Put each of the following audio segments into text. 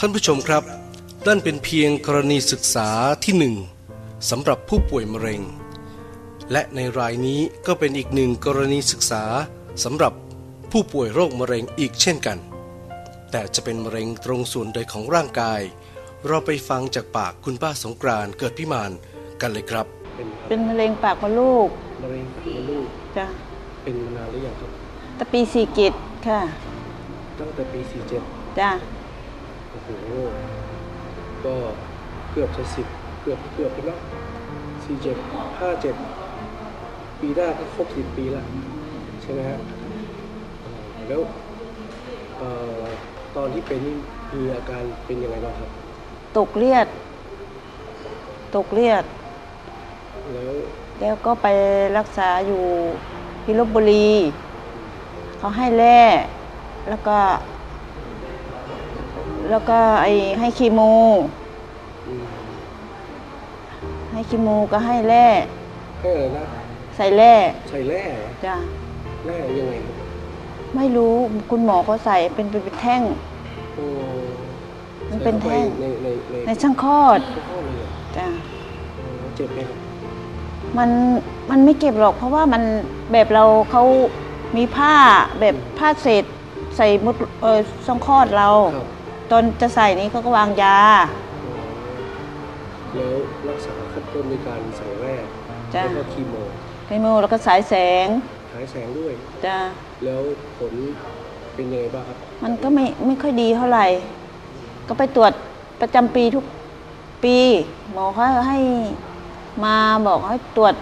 ท่านผู้ชมครับนั่นเป็นเพียงกรณีศึกษาที่หนึ่งสำหรับผู้ป่วยมะเร็ง และในรายนี้ก็เป็นอีกหนึ่งกรณีศึกษาสำหรับผู้ป่วยโรคมะเร็งอีกเช่นกัน แต่จะเป็นมะเร็งตรงส่วนใดของร่างกาย เราไปฟังจากปากคุณป้าสงกรานต์เกิดพิมานกันเลยครับเป็นเป็นมะเร็งปากมดลูกมะเร็งปากมดลูกจ้ะเป็นมานานหรือยังครับแตะปีสี่กิจค่ะ ตั้งแต่ปี47จ้ะ โอ้โหก็เกือบจะสิบเกือบเกือบไปแล้วสี่เจ็ดห้าเจ็ดปีหน้าก็ครบสิบปีแล้วใช่ไหมฮะอ่าแล้วเอ่อตอนที่เป็นนี่มีอาการเป็นยังไงบ้างครับ ตกเลือด ตกเลือด แล้วแล้วก็ไปรักษาอยู่ที่ลบบุรี เขาให้แร่แล้วก็ แล้วก็ไอให้คีโม อืมให้คีโมก็ให้แร่ให้อะไรนะใส่แร่ใส่แร่เหรอจ้ะแร่ยังไงครับไม่รู้คุณหมอเขาใส่เป็นเป็นแท่ง โอ้มันเป็นแท่ง ใส่ข้าไปในในในในช่างคลอดข้อข้อเลยเหรอจ้ะโอ้เจ็บไหมครับมันมันไม่เก็บหรอก เพราะว่ามันแบบเราเขามีผ้าแบบผ้าเศษใส่มุดเออช่องคลอดเรา ครับ ตอนจะใส่นี้เขาก็วางยา แล้วรักษาขั้นต้นในการใส่แร่จ้ะแล้วก็คีโมไคโมแล้วก็สายแสงฉายแสงด้วย จ้ะแล้วผลเป็นยังไงบ้างครับมันก็ไม่ไม่ค่อยดีเท่าไหร่ ก็ไปตรวจประจำปีทุกปีหมอเขาให้มาบอกให้ตรวจ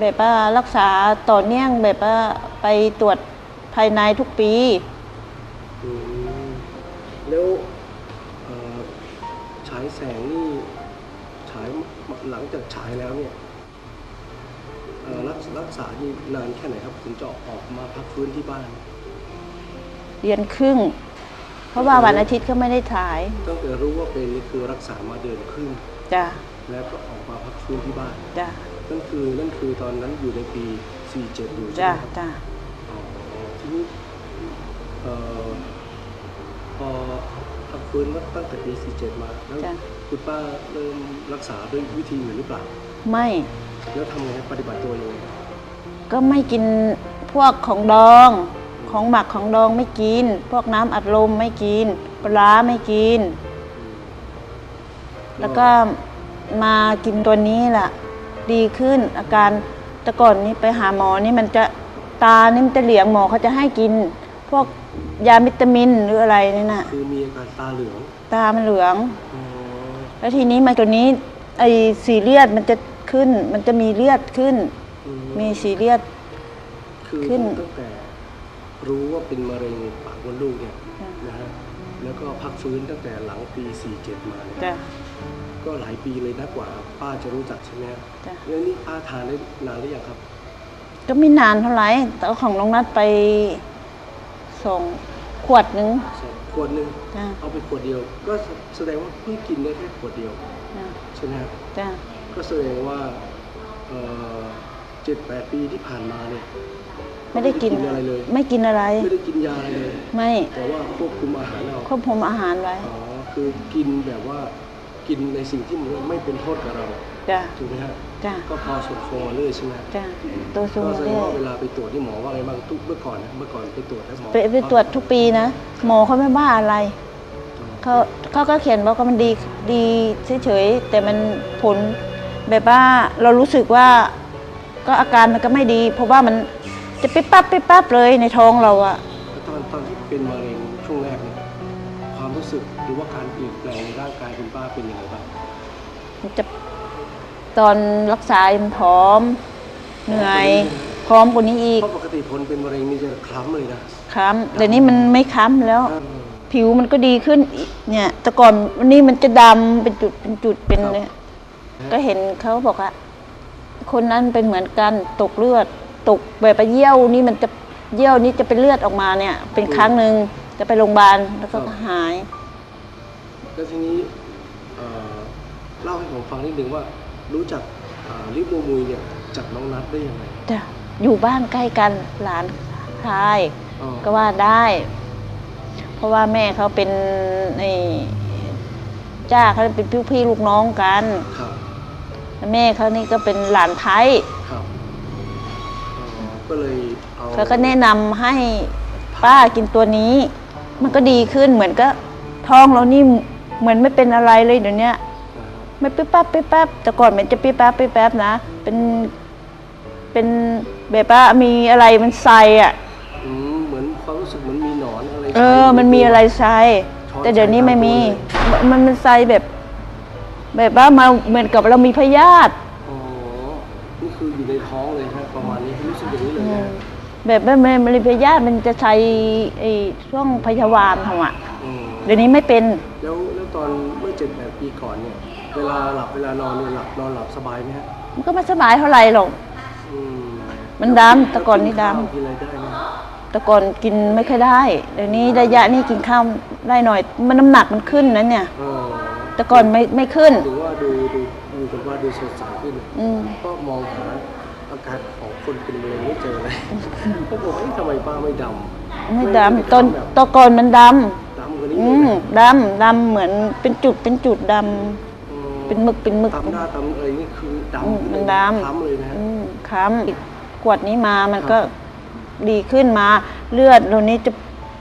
แบบว่ารักษาต่อเนื่องแบบว่าไปตรวจภายในทุกปี อืม แล้วเอ่อฉายแสงนี่ฉายหลังจากฉายแล้วเนี่ยเอ่อรักรักษานี่นานแค่ไหนครับถึงจะออกมาพักฟื้นที่บ้าน เดือนครึ่ง เพราะว่าวันอาทิตย์ก็ไม่ได้ถ่ายตั้งแต่รู้ว่าเป็นนี่คือรักษามาเดือนครึ่งจ้ะแล้วก็ออกมาพักฟื้นที่บ้านจ้ะนั่นคือนั่นคือตอนนั้นอยู่ในปี47อยู่ใช่จ้ะไหมครับจ้ะอ๋อทีนี้เอ่อ พอพักฟื้นมาตั้งแต่ปี47 มา แล้วจ้ะ คุณป้าเริ่มรักษาด้วยวิธีอื่นหรือเปล่า ไม่แล้วทำไงปฏิบัติตัวยังไงก็ไม่กินพวกของดอง ของหมักของดองไม่กิน พวกน้ำอัดลมไม่กินปลาร้าไม่กิน แล้วก็มากินตัวนี้แหละดีขึ้นอาการแต่ก่อนนี้ไปหาหมอนี่มันจะตานี่มันจะเหลียงหมอเขาจะให้กิน พวกยาวิตามินหรืออะไรนี่น่ะ คือมีอาการตาเหลืองตามันเหลือง อ๋อแล้วทีนี้มาตัวนี้ไอ้สีเลือดมันจะขึ้น มันจะมีเลือดขึ้น อืมีสีเลือด คือขึ้น ตั้งแต่รู้ว่าเป็นมะเร็งปากมดลูกเนี่ยจ้ะนะฮะแล้วก็พักฟื้นตั้งแต่หลังปี 47 มาเนี่ยจ้ะ ก็หลายปีเลยนะกว่า ป้าจะรู้จักใช่ไหมฮะจ้ะ แล้วนี่ป้าทานได้นานหรือยังครับ ก็ไม่นานเท่าไหร่แต่เอาของน้องนัดไป ส่งขวดหนึงสองขวดหนึ่งจ้ะเอาไปขวดเดียว ก็แสดงว่าเพิ่งกินได้แค่ขวดเดียวจ้ะใช่ไหมครับจ้ะก็แสดงว่าเจ็ดแปดปีที่ผ่านมาเนี่ยไม่ได้กินอะไรเลย ไม่กินอะไร ไม่ได้กินยาอะไรเลย ไม่แต่ว่าควบคุมอาหารเอาควบคุมอาหารไว้อ๋อคือกินแบบว่ากินในสิ่งที่มันไม่เป็นโทษกับเราจ้ะถูกไหมฮะ จ้ะก็พอสมควรมาเรื่อยใช่ไหมฮะจ้ะตัวสูงก็แสดเรื่งอว่าเวยลาไปตรวจที่หมอว่าไงบ้างทุกเมื่อก่อนนะเมื่อก่อนไปตรวจแล้วหมอไปไปตรวจทุกปีนะหมอเขาไม่บ้าอะไรเขาเขาก็เขียนบอกว่ามันดีดีเฉยๆแต่มันผลแบบว่าเรารู้สึกว่าก็อาการมันก็ไม่ดี เพราะว่ามันจะปิ๊บปั๊บปิ๊บปั๊บเลยในท้องเราอะแล้วตอนตอนที่เป็นมะเร็งช่วงแรกเนี่ยความรู้สึกหรือว่าการเปลี่ยนแปลงในร่างกายคุณป้าเป็นยังไงบ้างมันจะ ตอนรักษามันผอม เหนื่อยพร้อมกว่านี้อีกเพราะปกติคนเป็นมะเร็งนี่จะคล้ำเลยนะ ค้ำแต่นี้มันไม่ค้ำแล้วเออผิวมันก็ดีขึ้นอีกเนี่ย แต่ก่อนวันนี้มันจะดำเป็นจุดเป็นจุดเป็นครับเนี่ยก็เห็นเขาบอกว่าคนนั้นเป็นเหมือนกันตกเลือด ตกแบบไปเยี่ยวนี่มันจะเยี่ยวนี่จะเป็นเลือดออกมาเนี่ย เป็นครั้งหนึ่งจะไปโรงพยาบาลแล้วก็หาย แล้วทีนี้เอ่อเล่าให้ผมฟังนิดนึงว่า รู้จักอ่าลิปโมมุยเนี่ยจากน้องนัดได้ยังไงจ้ะอยู่บ้านใกล้กันหลานชายอ๋อก็ว่าได้ เพราะว่าแม่เขาเป็นไอ้จ้าเขาเป็นพี่พี่ลูกน้องกันครับแล้วแม่เขานี่ก็เป็นหลานไทยครับอ๋อก็เลยเอาเขาก็แนะนำให้ป้ากินตัวนี้ มันก็ดีขึ้นเหมือนก็ท้องเรานี่เหมือนไม่เป็นอะไรเลยเดี๋ยวนี้อ่า ไม่ปิ๊บปั๊บปิ๊บปั๊บแต่ก่อนมันจะปิ๊บปั๊บปิ๊บปั๊บนะ เป็นเป็นแบบว่ามีอะไรมันใส่อะ อืมเหมือนความรู้สึกเหมือนมีหนอนอะไรเออ มันมีอะไรใส่ช้อนแต่เดี๋ยวนี้ไม่มีใส่ตามตัวมันมันใส่แบบ แบบว่ามาเหมือนกับเรามีพยาธิอ๋อนี่คืออยู่ในท้องเลยฮะประมาณนี้รู้สึกอย่างนี้เลยนะแบบว่ามันมันมีพยาธิมันจะใช้ไอ้ช่วงพยาบาลของอะอืมเดี๋ยวนี้ไม่เป็น แล้วแล้วตอนเมื่อเจ็ดแปดปีก่อนเนี่ย เวลาหลับเวลานอนเนี่ยหลับนอนหลับสบายไหมฮะมันก็ไม่สบายเท่าไหร่หรอก อืมมันดำแต่ก่อนนี่ดำแล้วกิข้าวกินอะไรได้ไหมแต่ก่อนกินไม่ค่อยได้ เดี๋ยวนี้ระยะนี้กินข้าวได้หน่อย มันน้ำหนักมันขึ้นนะเนี่ย เออแต่ก่อนไม่ไม่ขึ้น ถือว่าดูดูดูกันว่าดูสดใสขึ้น อืมก็มองหาอาการของคนเป็นมะเร็งไม่เจอเลยก็บอกว่าเอ๊ะทำไมป้าไม่ดำไม่ด้ดำปตอนแบบตอนก่อนมันดดำกว่านี้ำอืเลยมนะดำดำเหมือนเป็นจุดเป็นจุดดำอืม เป็นหมึกเป็นหมึกตำหน้าตำอะไรนี่คืออืมดำมันดำคล้ำเลยนะฮะอืมค้ำขวดนี้มามันครับก็ดีขึ้นมา เลือดเรานี้จะ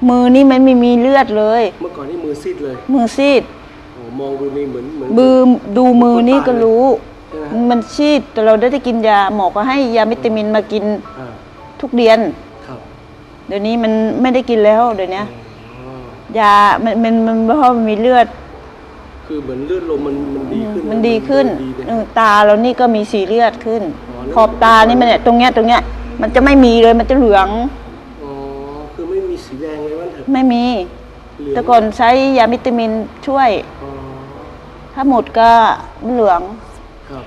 มือนี่มันไม่มีเลือดเลย เมื่อก่อนนี่มือซีดเลยมือซีด โอ้มองดูนี่เหมือนเหมือนมือดูมือนี่ก็รู้ ใช่ไหม มันซีดแต่เราได้ได้กินยาหมอก็ให้ยาวิตามินมากินอ่าทุกเดือน ครับเดี๋ยวนี้มันไม่ได้กินแล้วเดี๋ยวนี้อ๋อยามันมันมันเพราะมันมีเลือด คือเหมือนเลือดลมมันมันดีขึ้นมันดีขึ้นดีเลยเออตาเรานี่ก็มีสีเลือดขึ้นอ๋อแล้วขอบตานี่มันเนี่ยตรงเนี้ยตรงเนี้ยมันจะไม่มีเลยมันจะเหลืองอ๋อคือไม่มีสีแดงเลยวันเถอะไม่มีเหลืองแต่ก่อนใช้ยาวิตามินช่วยอ๋อถ้าหมดก็ไม่เหลืองครับ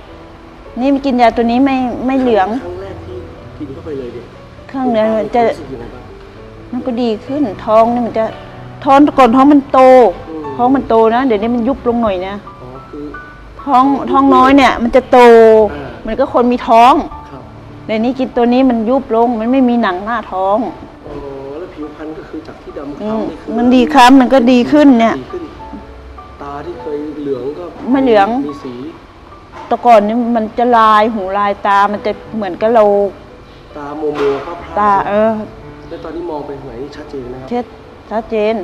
นี่กินยาตัวนี้ไม่ไม่เหลืองครั้งแรกที่กินเข้าไปเลยเนี่ยเครื่องเนื้อมันจะรู้สึกยังไงบ้างมันก็ดีขึ้นท้องนี่มันจะท้องก่อนท้องมันโตอืม ท้องมันโตนะ เดี๋ยวนี้มันยุบลงหน่อยนะอ๋อคือท้องท้องน้อยเนี่ย มันจะโตอ่าเหมันก็คนมีท้องครับเดี๋ยวนี้กินตัวนี้มันยุบลง มันไม่มีหนังหน้าท้องอ๋อแล้วผิวพรรณก็คือจากที่ดำอืมคล้ำนี่คือมันดีครับมันก็ดีขึ้นเนี่ย ดีขึ้น ตาที่เคยเหลืองก็ไม่เหลือง มีสีแต่ก่อนนี่มันจะลายหูลายตา มันจะเหมือนกับเราตาโมโมพร่าพร่ตาเออ แล้วตอนนี้มองไปไหนนี่ชัดเจนนะครับเช็ดชัดเจน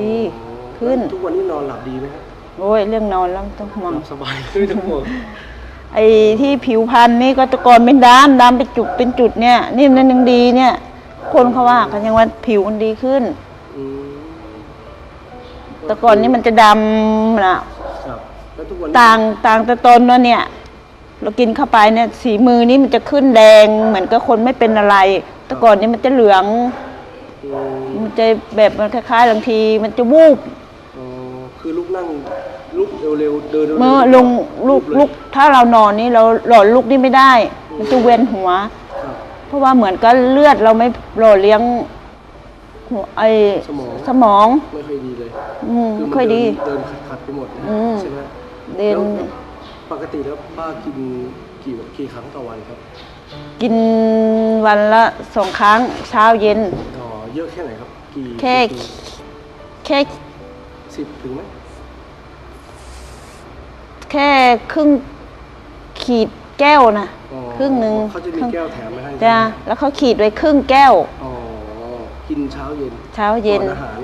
ดี อ๋อ ขึ้น ทุกวันนี้นอนหลับดีไหมครับโอ้ยเรื่องนอนแล้วไม่ต้องห่วหงลับสบายไม่ต้องห่วงไอ้ที่ผิวพรรณนี่ก็แต่ก่อนเป็นดำดำเป็นจุดเป็นจุดเนี่ยนี่มันยังดีเนี่ย คนเขาว่ากันยังว่าผิวมันดีขึ้นอืมแต่ก่อนนี่มันจะดำนะครับแล้วทุกวันต่างต่างแต่ตนว่าเนี่ยเรากินเข้าไปเนี่ยสีมือนี่มันจะขึ้นแดง เหมือนกับคนไม่เป็นอะไร แต่ก่อนนี่มันจะเหลืองอืมมันจะแบบมันคล้ายๆบางที มันจะวูบอ๋อ คือลุกนั่งลุกเร็วๆเดินเร็วๆเมื่อลงลุกเยลุกถ้าเรานอนนี่เราหลอดลุกนี่ไม่ได้ มันจะเวียนหัว ครับ เพราะว่าเหมือนกับเลือดเราไม่หล่อเลี้ยงหัวไอสมอง สมอง ไม่ค่อยดีเลยอืมคือไม่มันค่อยดี เดินขัดๆไปหมดนะอืม ใช่ไหมเดินแล้วปกติแล้วป้ากินกี่กี่ครั้งต่อวันครับกินวันละสองครั้งเช้าเย็นอ๋อเยอะแค่ไหนครับ กี่แค่กี่แค่ สิบถึงไหมแค่ครึ่งขีดแก้วนะอ๋อครึ่งหนึ่งเขาจะมีแก้วแถมมาให้จ้าใช่ไหมแล้วเขาขีดไว้ครึ่งแก้ว อ๋อกินเช้าเย็นเช้าเย็นก่อนอาหาร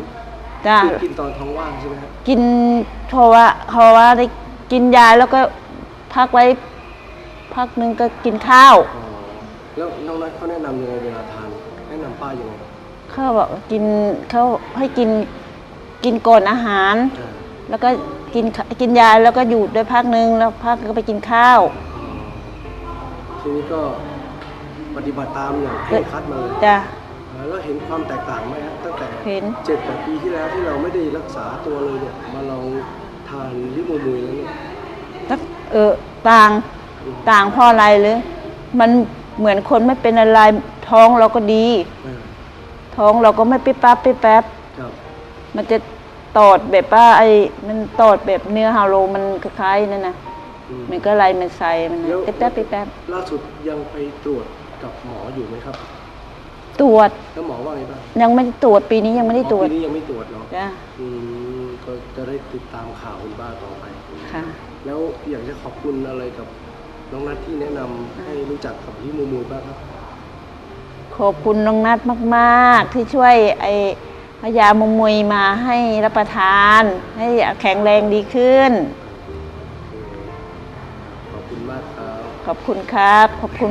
จ้าคือกินตอนท้องว่างใช่ไหมครับกินเพราะว่าเพราะว่าได้กินยาแล้วก็พักไว้ พักหนึ่งก็กินข้าว อ๋อแล้วน้องนัทเขาแนะนำยังไงเวลาทานแนะนำป้ายังไงเขาบอกว่ากินเขาให้กิน กินก่อนอาหารอ่าแล้วก็กินขกินยาแล้วก็หยุดด้วยพักหนึ่งแล้วพักก็ไปกินข้าวอ๋อทีนี้ก็ปฏิบัติตามอย่างเคร่งครัดมาเลยจ้ะอ่าแล้วเห็นความแตกต่างไหมฮะตั้งแต่เห็นเจ็ดแปดปีที่แล้วที่เราไม่ได้รักษาตัวเลยเนี่ยมาลองทานลิโมมุยแล้วเนี่ยแล้วเออต่างต่างเพราะอะไรเลยมันเหมือนคนไม่เป็นอะไรท้องเราก็ดีอ่าท้องเราก็ไม่ปิ๊บปั๊บปิ๊บแป๊บครับ มันจะตอดแบบว่าไอ้มันตอดแบบเนื้อฮาโลมันคล้ายๆนั่นนะอืม มันก็อะไรมันใส่มันนะแล้วปิ๊บแป๊บปิ๊บแป๊บล่าสุดยังไปตรวจกับหมออยู่ไหมครับตรวจแล้วหมอว่าไงบ้างยังไม่ได้ตรวจปีนี้ยังไม่ได้ตรวจอ๋อปีนี้ยังไม่ตรวจเนาะจ้ะอืมก็จะได้ติดตามข่าวคุณป้าต่อไปค่ะ แล้วอยากจะขอบคุณอะไรกับน้องนัทที่แนะนำให้รู้จักกับพี่มูมูบ้างครับ ขอบคุณน้องนัดมาก ๆ ที่ช่วยไอ้ พยามุมมวยมาให้รับประทาน ให้แข็งแรงดีขึ้น ขอบคุณมากครับ ขอบคุณครับ ขอบคุณ